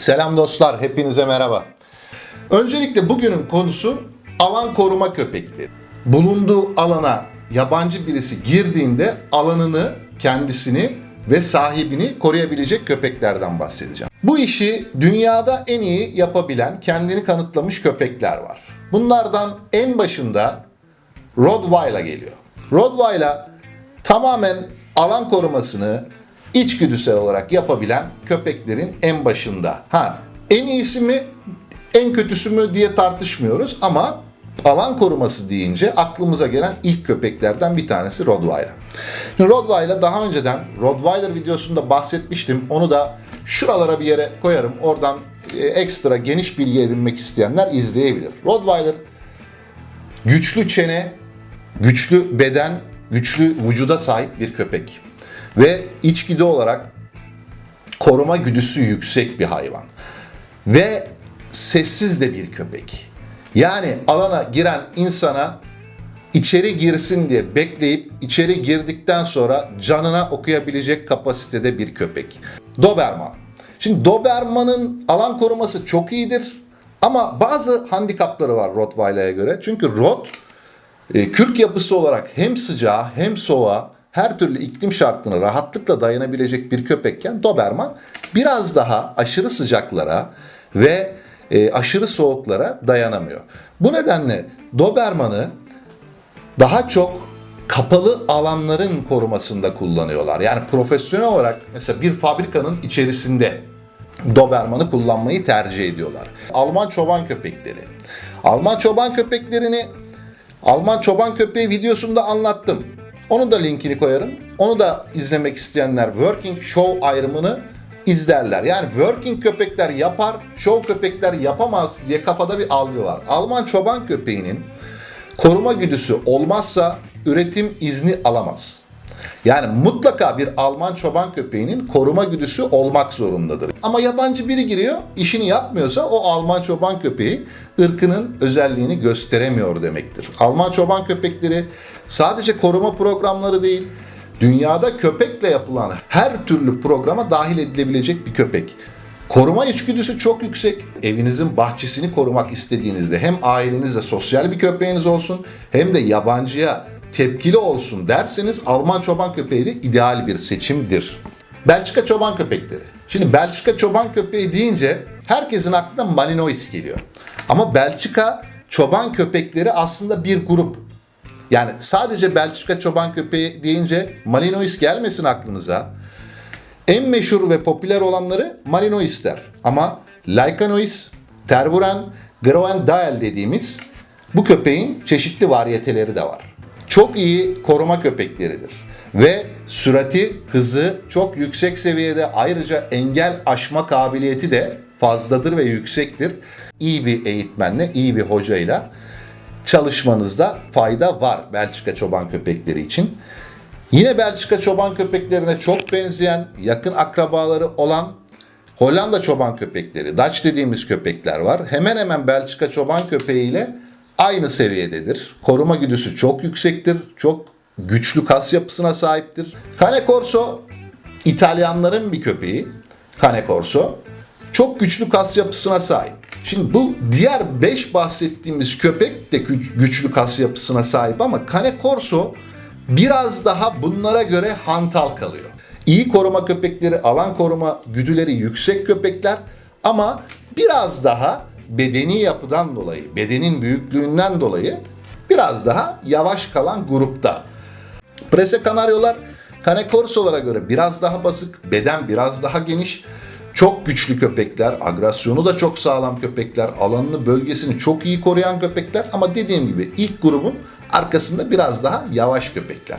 Selam dostlar, hepinize merhaba. Öncelikle bugünün konusu alan koruma köpekleri. Bulunduğu alana yabancı birisi girdiğinde alanını, kendisini ve sahibini koruyabilecek köpeklerden bahsedeceğim. Bu işi dünyada en iyi yapabilen, kendini kanıtlamış köpekler var. Bunlardan en başında Rottweiler geliyor. Rottweiler tamamen alan korumasını içgüdüsel olarak yapabilen köpeklerin en başında. Ha, en iyisi mi, en kötüsü mü diye tartışmıyoruz ama alan koruması deyince aklımıza gelen ilk köpeklerden bir tanesi Rottweiler. Şimdi Rottweiler daha önceden Rottweiler videosunda bahsetmiştim. Onu da şuralara bir yere koyarım. Oradan e, ekstra geniş bilgi edinmek isteyenler izleyebilir. Rottweiler güçlü çene, güçlü beden, güçlü vücuda sahip bir köpek. Ve içgüdü olarak koruma güdüsü yüksek bir hayvan. Ve sessiz de bir köpek. Yani alana giren insana içeri girsin diye bekleyip içeri girdikten sonra canına okuyabilecek kapasitede bir köpek. Doberman. Şimdi Doberman'ın alan koruması çok iyidir ama bazı handikapları var Rottweiler'e göre. Çünkü Rot e, kürk yapısı olarak hem sıcağa hem soğuğa her türlü iklim şartına rahatlıkla dayanabilecek bir köpekken Doberman biraz daha aşırı sıcaklara ve e, aşırı soğuklara dayanamıyor. Bu nedenle Doberman'ı daha çok kapalı alanların korumasında kullanıyorlar. Yani profesyonel olarak mesela bir fabrikanın içerisinde Doberman'ı kullanmayı tercih ediyorlar. Alman çoban köpekleri. Alman çoban köpeklerini Alman çoban köpeği videosunda anlattım. Onun da linkini koyarım. Onu da izlemek isteyenler working show ayrımını izlerler. Yani working köpekler yapar, show köpekler yapamaz diye kafada bir algı var. Alman çoban köpeğinin koruma güdüsü olmazsa üretim izni alamaz. Yani mutlaka bir Alman çoban köpeğinin koruma güdüsü olmak zorundadır. Ama yabancı biri giriyor, işini yapmıyorsa o Alman çoban köpeği ırkının özelliğini gösteremiyor demektir. Alman çoban köpekleri sadece koruma programları değil, dünyada köpekle yapılan her türlü programa dahil edilebilecek bir köpek. Koruma içgüdüsü çok yüksek. Evinizin bahçesini korumak istediğinizde hem ailenizde sosyal bir köpeğiniz olsun hem de yabancıya tepkili olsun derseniz Alman çoban köpeği de ideal bir seçimdir. Belçika çoban köpekleri. Şimdi Belçika çoban köpeği deyince herkesin aklına Malinois geliyor. Ama Belçika çoban köpekleri aslında bir grup. Yani sadece Belçika çoban köpeği deyince Malinois gelmesin aklınıza. En meşhur ve popüler olanları Malinois'ler. Ama Laikanois, Tervuren, Groendael dediğimiz bu köpeğin çeşitli varyeteleri de var. Çok iyi koruma köpekleridir. Ve sürati, hızı çok yüksek seviyede ayrıca engel aşma kabiliyeti de fazladır ve yüksektir. İyi bir eğitmenle, iyi bir hocayla çalışmanızda fayda var Belçika çoban köpekleri için. Yine Belçika çoban köpeklerine çok benzeyen, yakın akrabaları olan Hollanda çoban köpekleri, Dutch dediğimiz köpekler var. Hemen hemen Belçika çoban köpeğiyle aynı seviyededir. Koruma güdüsü çok yüksektir. Çok güçlü kas yapısına sahiptir. Cane Corso İtalyanların bir köpeği. Cane Corso çok güçlü kas yapısına sahip. Şimdi bu diğer 5 bahsettiğimiz köpek de gü- güçlü kas yapısına sahip ama Cane Corso biraz daha bunlara göre hantal kalıyor. İyi koruma köpekleri, alan koruma güdüleri yüksek köpekler ama biraz daha bedeni yapıdan dolayı, bedenin büyüklüğünden dolayı biraz daha yavaş kalan grupta. Prese Kanaryolar Cane Corso'lara göre biraz daha basık, beden biraz daha geniş. Çok güçlü köpekler, agresyonu da çok sağlam köpekler, alanını, bölgesini çok iyi koruyan köpekler ama dediğim gibi ilk grubun arkasında biraz daha yavaş köpekler.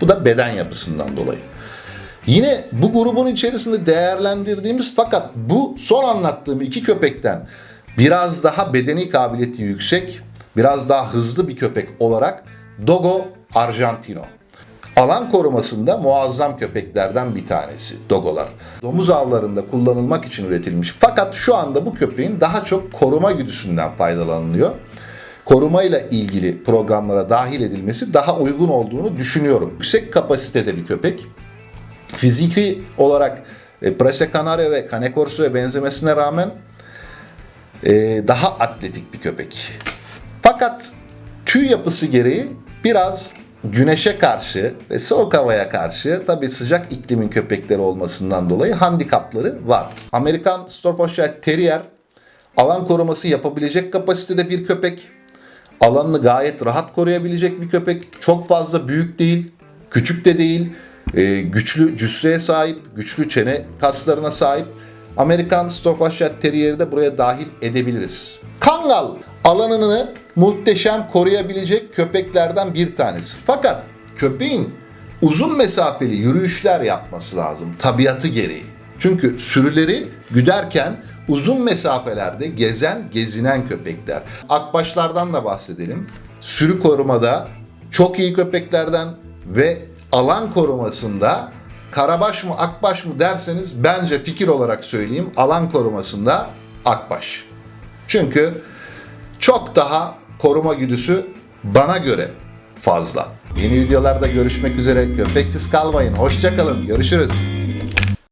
Bu da beden yapısından dolayı. Yine bu grubun içerisinde değerlendirdiğimiz fakat bu son anlattığım iki köpekten biraz daha bedeni kabiliyeti yüksek, biraz daha hızlı bir köpek olarak Dogo Argentino. Alan korumasında muazzam köpeklerden bir tanesi Dogolar. Domuz avlarında kullanılmak için üretilmiş. Fakat şu anda bu köpeğin daha çok koruma güdüsünden faydalanılıyor. Korumayla ilgili programlara dahil edilmesi daha uygun olduğunu düşünüyorum. Yüksek kapasitede bir köpek. Fiziki olarak e, Prese Canario ve Cane Corso'ya benzemesine rağmen e, daha atletik bir köpek. Fakat tüy yapısı gereği biraz güneşe karşı ve soğuk havaya karşı tabi sıcak iklimin köpekleri olmasından dolayı handikapları var. Amerikan Staffordshire Terrier alan koruması yapabilecek kapasitede bir köpek. Alanını gayet rahat koruyabilecek bir köpek. Çok fazla büyük değil, küçük de değil. E, güçlü cüsseye sahip, güçlü çene kaslarına sahip. Amerikan Staffordshire Terrier'i de buraya dahil edebiliriz. Kangal alanını muhteşem koruyabilecek köpeklerden bir tanesi. Fakat köpeğin uzun mesafeli yürüyüşler yapması lazım tabiatı gereği. Çünkü sürüleri güderken uzun mesafelerde gezen, gezinen köpekler. Akbaşlardan da bahsedelim. Sürü korumada çok iyi köpeklerden ve alan korumasında karabaş mı akbaş mı derseniz bence fikir olarak söyleyeyim alan korumasında akbaş. Çünkü çok daha koruma güdüsü bana göre fazla. Yeni videolarda görüşmek üzere. Köpeksiz kalmayın. Hoşçakalın. Görüşürüz.